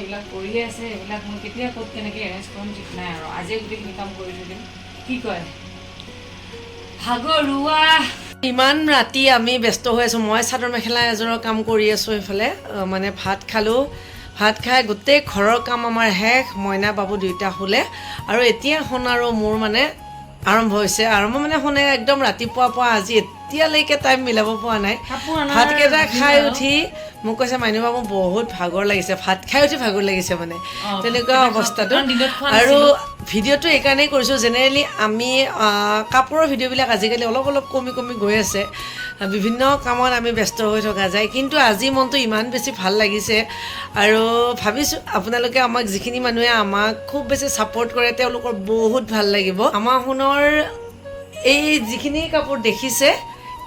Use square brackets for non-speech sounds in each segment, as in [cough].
এইবিলাক কৰিয়ে আছে এইবিলাক মই কেতিয়া ক'ত কেনেকৈ এৰেঞ্জ কৰিম ঠিক নাই আৰু। আজিয়ে গোটেইখিনি কাম কৰি থৈ দিম। কি কয়? ভাগৰুৱা ইমান ৰাতি আমি ব্যস্ত হৈ আছোঁ। মই চাদৰ মেখেলা এযোৰৰ কাম কৰি আছোঁ এইফালে। মানে ভাত খালোঁ। ভাত খাই গোটেই ঘৰৰ কাম আমাৰ শেষ। মইনা বাবু দুয়োটা শুলে। আৰু এতিয়া শুন আৰু মোৰ মানে আৰম্ভ হৈছে। আৰম্ভ মানে শুনে একদম ৰাতিপুৱা পৰা আজি এতিয়ালৈকে টাইম মিলাব পৰা নাই। ভাতকেইটা খাই। উঠি মোক কৈছে মাইনু বাবু বহুত ভাগৰ লাগিছে ভাত খাই উঠি ভাগৰ লাগিছে মানে। তেনেকুৱা অৱস্থাটো। আৰু ভিডিঅ'টো এইকাৰণেই কৰিছোঁ জেনেৰেলি আমি কাপোৰৰ ভিডিঅ'বিলাক আজিকালি অলপ অলপ কমি কমি গৈ আছে। বিভিন্ন কামত আমি ব্যস্ত হৈ থকা যায়। কিন্তু আজি মনটো ইমান বেছি ভালো লাগিছে। আৰু ভাবিছোঁ আপোনালোকে আমাক যিখিনি মানুহে আমাক খুব বেছি ছাপৰ্ট কৰে তেওঁলোকৰ বহুত ভালো লাগিব। আমাৰ সোণৰ এই যিখিনি কাপোৰ দেখিছে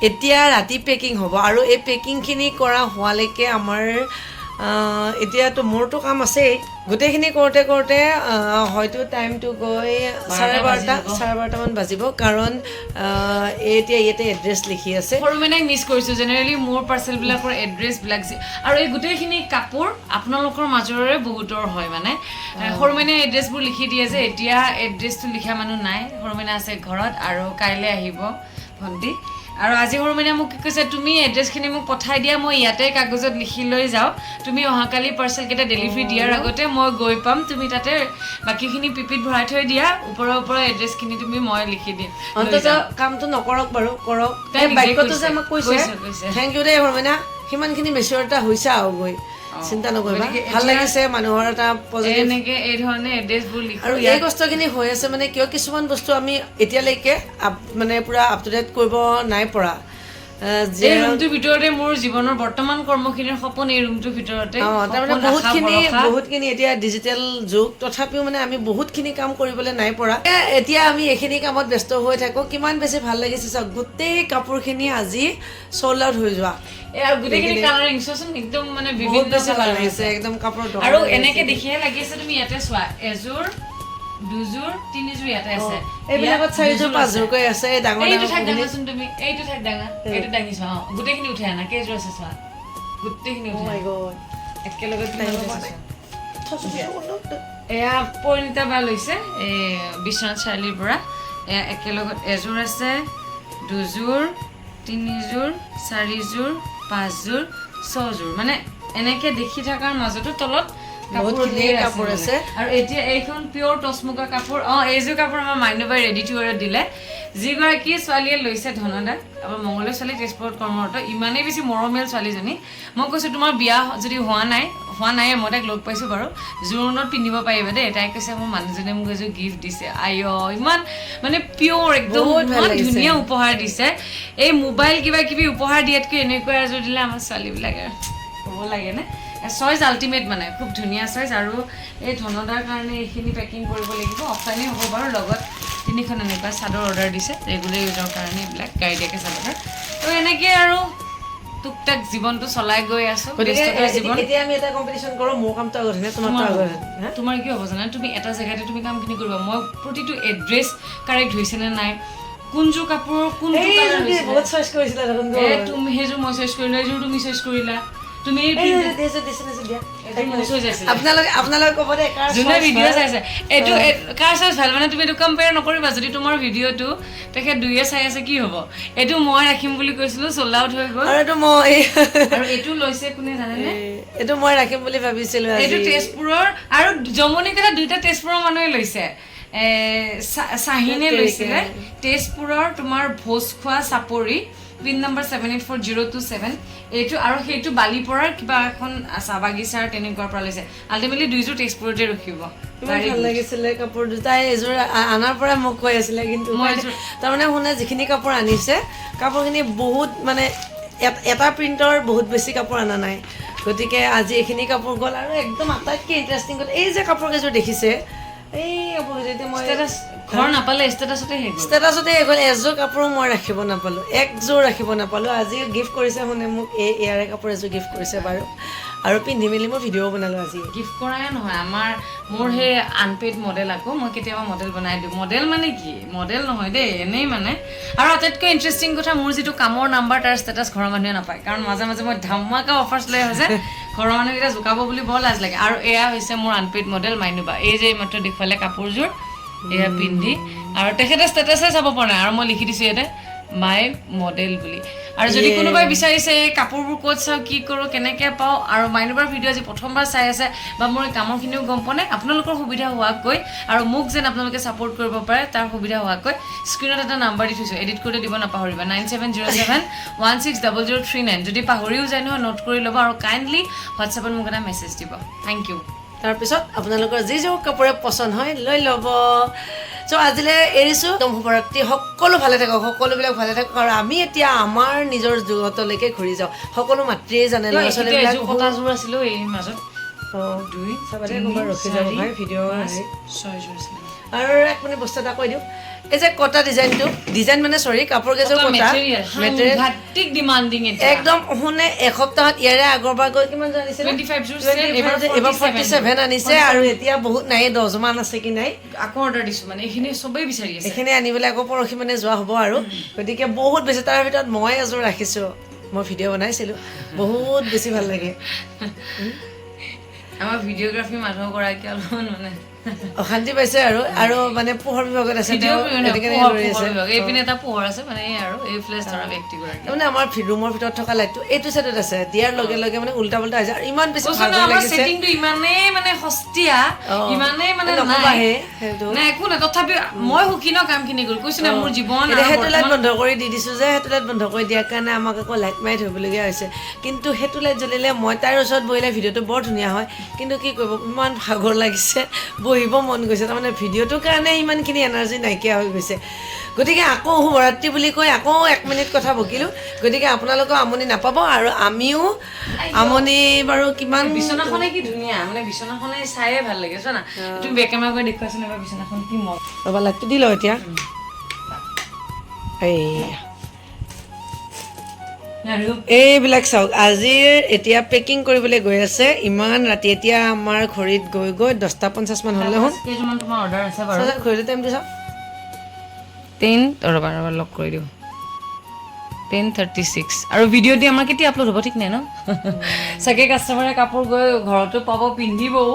এতিয়া ৰাতি পেকিং হ'ব। আৰু এই পেকিংখিনি কৰা হোৱালৈকে আমাৰ এতিয়াতো মোৰতো কাম আছেই। গোটেইখিনি কৰোঁতে কৰোঁতে হয়তো টাইমটো গৈ চাৰে বাৰটা। চাৰে বাৰটামান বাজিব। কাৰণ এতিয়া ইয়াতে এড্ৰেছ লিখি আছে। সৰু মেনাক মিছ কৰিছোঁ। জেনেৰেলি মোৰ পাৰ্চেলবিলাকৰ এড্ৰেছবিলাক আৰু এই গোটেইখিনি কাপোৰ আপোনালোকৰ মাজৰে বহুতৰ হয় মানে। সৰু মেনে এড্ৰেছবোৰ লিখি দিয়ে যে এতিয়া এড্ৰেছটো লিখা মানুহ নাই। সৰু মেনা আছে ঘৰত আৰু কাইলৈ আহিব ভণ্টি। আৰু আজি সৰু মেনে মোক কি কৈছে তুমি এড্ৰেছখিনি মোক পঠাই দিয়া মই ইয়াতে কাগজত লিখি লৈ যাওঁ। তুমি অহাকালি পাৰ্চেলকেইটা ডেলিভাৰী দিয়াৰ আগতে মই গৈ পাম তুমি তাতে বাকীখিনি পিপিত ভৰাই থৈ দিয়া ওপৰৰ ওপৰৰ এড্ৰেছখিনি তুমি মই লিখি দিম। অন্তত। কামটো নকৰক বাৰু কৰক। তাই বাক্যটো। যে আমাক কৈছে। থেংক ইউ দেই হৰমাইনা সিমানখিনি মেচিয়ৰতা হৈছে আৰু গৈ চিন্তা নকৰিবা। ভাল লাগিছে মানুহৰ এটা পজিটিভ এনেকে এই ধৰণে এড্ৰেছবোৰ লিখো আৰু এই কষ্টখিনি হৈ আছে মানে কিয় কিছুমান বস্তু আমি এতিয়ালৈকে মানে পূৰা আপ টু ডেট কৰিব নাই পৰা। এই ৰুমটোৰ ভিতৰতে মোৰ জীৱনৰ বৰ্তমান কৰ্মখিনিৰ সপোন এই ৰুমটোৰ ভিতৰতে তাৰমানে বহুতখিনি বহুতখিনি এতিয়া ডিজিটেল যুগ তথাপিও মানে আমি বহুতখিনি কাম কৰিবলৈ নাই পৰা। এতিয়া আমি এইখিনি কামত ব্যস্ত হৈ থাকোঁ। কিমান বেছি ভালো লাগিছে চাওক গোটেই কাপোৰখিনি আজি চ'ল্ড আউট হৈ যোৱা। গোটেইখিনি কালাৰিং চোৱাচোন একদম মানে বিভিন্ন বেছি ভালো লাগিছে একদম কাপোৰৰ আৰু এনেকে। দেখিহে লাগিছে তুমি ইয়াতে চোৱা এযোৰ দুযোৰ তিনিযোৰ ইয়াতে আছে। এইবিলাকত চাৰিযোৰ পাঁচযোৰকৈ আছে। এই ডাঙৰ এইটো ঠাইত কোম্পানীত। তুমি এইটো ঠাইত দাঙা এইটো দাঙি চোৱা অঁ গোটেইখিনি উঠাই আনা কেইযোৰ আছে চোৱা। গোটেইখিনি Oh. একেলগে। এয়া পৰিণীতা বা লৈছে এই বিশ্বনাথ চাৰিআলিৰ পৰা। এয়া একেলগত এযোৰ আছে দুযোৰ তিনিযোৰ চাৰিযোৰ পাঁচযোৰ ছযোৰ। মানে এনেকে দেখি থকাৰ মাজতো তলত কাপোৰ বহুতখিনি ঢেৰ কাপোৰ মানে। আছে। আৰু এতিয়া এইখন পিয়ৰ টচমুগা কাপোৰ। অঁ এইযোৰ কাপোৰ আমাৰ মাইনুবাই ৰেডি টু ৱেৰত দিলে। যিগৰাকী ছোৱালীয়ে লৈছে ধনদা আমাৰ মংগলীয় ছোৱালী তেজপুৰত কৰ্মৰত ইমানেই বেছি মৰমীয়াল ছোৱালীজনী। মই কৈছোঁ তোমাৰ বিয়া যদি হোৱা নাই হোৱা নাই মই তাইক লগ পাইছোঁ বাৰু। জোৰোণত পিন্ধিব পাৰিবা দেই। তাই কৈছে মোৰ মানুহজনে মোক এযোৰ গিফ্ট দিছে। আই ইমান মানে পিয়ৰ একদম ইমান। ধুনীয়া উপহাৰ দিছে। এই মোবাইল কিবা কিবি উপহাৰ দিয়াতকৈ এনেকুৱা এযোৰ দিলে আমাৰ ছোৱালীবিলাকে ক'ব লাগেনে চইজ আল্টিমেট মানে খুব ধুনীয়া চইজ আৰু এই ধনদাৰ কাৰণে এইখিনি পেকিং কৰিব লাগিব। অফলাইনে হ'ব বাৰু লগত তিনিখন এনেকুৱা চাদৰ অৰ্ডাৰ দিছে ৰেগুলাৰ ইউজৰ কাৰণে এইবিলাক গাড়ী দিয়াকৈ চাদৰ। তো এনেকৈ আৰু টুক টাক জীৱনটো চলাই গৈ আছোঁ তোমাৰ কি হ'ব জানা? তুমি এটা জেগাতে তুমি কামখিনি কৰিবা। মই প্ৰতিটো এড্ৰেছ কাৰেক্ট হৈছে নে নাই কোনযোৰ কাপোৰৰ তুমি সেইযোৰ মই চইচ কৰিলো এইযোৰ তুমি চইচ কৰিলা। তুমি যোনে ভিডিঅ' চাইছে। এইটো কাৰ চাইজ ভালো মানে তুমি এইটো কম্পেয়াৰ নকৰিবা। যদি তোমাৰ ভিডিঅ'টো তেখেত দুয়ে চাই আছে কি হ'ব? এইটো মই ৰাখিম বুলি কৈছিলো চল্ড আউট হৈ গ'ল। এইটো মই আৰু এইটো লৈছে কোনে জানেনে? এইটো মই ৰাখিম বুলি ভাবিছিলো এইটো তেজপুৰৰ আৰু জমনি কথা দুইটা তেজপুৰৰ মানুহে লৈছে। চাহিনে লৈছিলে। তেজপুৰৰ তোমাৰ ভোজ খোৱা চাপৰি pin number seven eight four zero' two seven এইটো আৰু সেইটো বালিপৰাৰ কিবা এখন চাহ বাগিচাৰ তেনেকুৱাৰ পৰা লৈছে। আল্টিমেটলি দুইযোৰ তেজপুৰতে ৰখিব। ভালো লাগিছিলে কাপোৰ দুটাই এযোৰ আনাৰ পৰা মোক কৈ আছিলে কিন্তু মই তাৰমানে শুনে যিখিনি কাপোৰ আনিছে কাপোৰখিনি বহুত মানে এটা প্ৰিণ্টৰ বহুত বেছি কাপোৰ অনা নাই। গতিকে আজি এইখিনি কাপোৰ গ'ল আৰু একদম আটাইতকৈ ইণ্টাৰেষ্টিং কথা এই যে কাপোৰ কেইযোৰ দেখিছে এই কাপোৰ মই ষ্টেটাছ ঘৰ নাপালে ষ্টেটাছতে শেষ ষ্টেটাছতে গ'ল এযোৰ কাপোৰো মই ৰাখিব নাপালোঁ একযোৰ ৰাখিব নাপালোঁ আজি গিফ্ট কৰিছে শুনে মোক এই ইয়াৰে কাপোৰ এযোৰ গিফ্ট কৰিছে বাৰু। আৰু পিন্ধি মেলি মই ভিডিঅ' বনালোঁ আজি। গিফ্ট কৰাই নহয় আমাৰ মোৰ সেই আনপেইড মডেল আকৌ মই কেতিয়াবা মডেল বনাই দিওঁ। মডেল মানে কি? মডেল নহয় দেই এনেই মানে। আৰু আটাইতকৈ ইণ্টাৰেষ্টিং কথা মোৰ যিটো কামৰ নাম্বাৰ তাৰ ষ্টেটাছ ঘৰৰ মানুহে নাপায়। কাৰণ মাজে মাজে মই ধামাকা অফাৰ্ছ লৈ যে ঘৰৰ মানুহকেইটা জোকাব বুলি বৰ লাজ লাগে। আৰু এয়া হৈছে মোৰ আনপেইড মডেল মাইনুবা। এই যে মাত্ৰ দেখুৱালে কাপোৰযোৰ এয়া পিন্ধি। আৰু তেখেতে ষ্টেটাছে চাব পৰা নাই আৰু মই লিখি দিছোঁ ইয়াতে। মাই মডেল বুলি। আৰু যদি কোনোবাই বিচাৰিছে এই কাপোৰবোৰ ক'ত চাওঁ কি কৰোঁ কেনেকৈ পাওঁ? আৰু মাইনুবাৰ ভিডিঅ' আজি প্ৰথমবাৰ চাই আছে বা মোৰ কামৰখিনিও গম পোৱা নাই আপোনালোকৰ সুবিধা হোৱাকৈ আৰু মোক যেন আপোনালোকে ছাপোৰ্ট কৰিব পাৰে তাৰ সুবিধা হোৱাকৈ স্ক্ৰীণত এটা নাম্বাৰ দি থৈছোঁ। এডিট কৰি দিব নাপাহৰিবা। Nine seven zero' seven one six double zero' three nine. যদি পাহৰিও যায় নহয় নোট কৰি ল'ব আৰু কাইণ্ডলি হোৱাটছএপত মোক এটা মেছেজ দিব। থেংক ইউ তাৰপিছত আপোনালোকৰ যিযোৰ কাপোৰে পচন্দ হয় লৈ ল'ব। চ' আজিলৈ এৰিছোঁ। একদম শুভৰাত্ৰি সকলো ভালে থাকক সকলোবিলাক ভালে থাকক। আৰু আমি এতিয়া আমাৰ নিজৰ যুগতলৈকে ঘূৰি যাওঁ। সকলো মাতৃয়ে জানে ল'ৰা ছোৱালীবিলাক দুই কোনোবা ৰখি যাব ভাই ভিডিঅ' আৰু এক মিনিট বস্তু এটা কৈ দিওঁ। এই যে কটা ডিজাইনটো ডিজাইন মানে চৰি কাপোৰ কেইযোৰ কটা একদম শুনে এসপ্তাহত ইয়াৰে আগৰবাৰ গৈ কিমান জানিছে 25 যোৰ sale, এইবাৰ এইবাৰ 47 ফৰ্টি ছেভেন আনিছে আৰু এতিয়া বহুত নাই দহমান আছে কি নাই। আকৌ অৰ্ডাৰ দিছো মানে এইখিনি চবেই বিচাৰি আছে। এইখিনি আনি পেলাই আকৌ পৰহি মানে যোৱা হ'ব আৰু। গতিকে বহুত বেছি তাৰ ভিতৰত মই এযোৰ ৰাখিছোঁ। মই ভিডিঅ' বনাইছিলোঁ। বহুত বেছি ভাল লাগে। [laughs] আমার ভিডিওগ্রাফি মাথাও করা কি অলপ মানে অশান্তি পাইছে আৰু আৰু মানে পোহৰ বিভাগত আছে এইপিনে এটা পোহৰ আছে মানে আৰু এই ফ্লেছ ধৰা ব্যক্তিগৰাকী আমাৰ ৰুমৰ ভিতৰত থকা লাইটটো এইটো চাইডত আছে। দিয়াৰ লগে লগে মানে উল্টা পুল্টা হৈছে আৰু ইমান বেছি ভাল লাগিছে। ছেটিংটো ইমানেই মানে সস্তীয়া। ইমানেই মানে নাই। নাই একো নাই। তথাপিও মই সুখী ন কামখিনি কৰি কৈছো না মোৰ জীৱন সেইটো লাইট বন্ধ কৰি দি দিছোঁ যে সেইটো লাইট বন্ধ কৰি দিয়াৰ কাৰণে আমাক আকৌ লাইট মাৰি থ'বলগীয়া হৈছে। কিন্তু সেইটো লাইট জ্বলিলে মই তাৰ ওচৰত বহিলে ভিডিঅ'টো বৰ ধুনীয়া হয়। কিন্তু কি কৰিব? ইমান ভাগৰ লাগিছে। বহিব মন গৈছে তাৰমানে ভিডিঅ'টোৰ কাৰণে ইমানখিনি এনাৰ্জি নাইকিয়া হৈ গৈছে। গতিকে আকৌ শুভৰাত্ৰি বুলি কৈ আকৌ এক মিনিট কথা বকিলোঁ। গতিকে আপোনালোকেও আমনি নাপাব আৰু আমিও আমনি বাৰু কিমান বিচনাখনে কি ধুনীয়া মানে বিচনাখনে চায়ে ভাল লাগে চোৱা না। তুমি বেক কেমেৰা কৰি দেখুৱাইছোন এবাৰ বিচনাখন কি মজা। ৰ'বা লাইটটো দি লওঁ এতিয়া। এইয়া। এইবিলাক চাওক আজিৰ এতিয়া পেকিং কৰিবলৈ গৈ আছে ইমান ৰাতি এতিয়া আমাৰ ঘড়ীত গৈ গৈ দহটা পঞ্চাছ মান হ'ল। চাওক, ঘড়ীটো টাইমটো চাওক টেন ৰ'বা ৰ'বা লগ কৰি দিওঁ। টেন থাৰ্টি ছিক্স আৰু ভিডিঅ' দি আমাৰ কেতিয়া আপলোড হ'ব ঠিক নাই ন? চাগে কাষ্টমাৰে কাপোৰ গৈ ঘৰতো পাব পিন্ধিবও।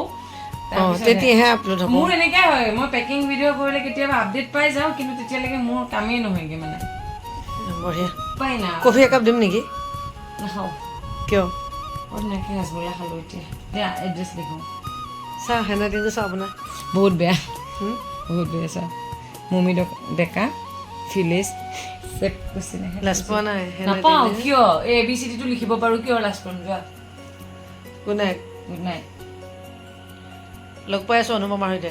অঁ তেতিয়াহে আপলোড হ'ব। মোৰ এনেকৈ হয় মই পেকিং ভিডিঅ' কৰিলে কেতিয়াবা আপডেট পাই যাওঁ কিন্তু তেতিয়ালৈকে মোৰ কামেই নহয়গৈ মানে। বঢ়িয়া। নাই কফি একাপ দিম নেকি? নাখাওঁ। কিয়? বৰ ধুনীয়াকৈ ৰাজগোল্লা খালোঁ এতিয়া। দিয়া এড্ৰেছ লিখোঁ চাহ হেনা দিনটো চাওক আপোনাৰ বহুত বেয়া। বহুত বেয়া চা মুমি ডক- ফিলিজ চেক কৈছিলে লাজ পোৱা নাই নাপাওঁ কিয়? এ বি চি ডিটো লিখিব পাৰোঁ কিয় লাজ যোৱা? গুড নাইট গুড নাইট লগ পাই আছোঁ অনুপমাৰ সৈতে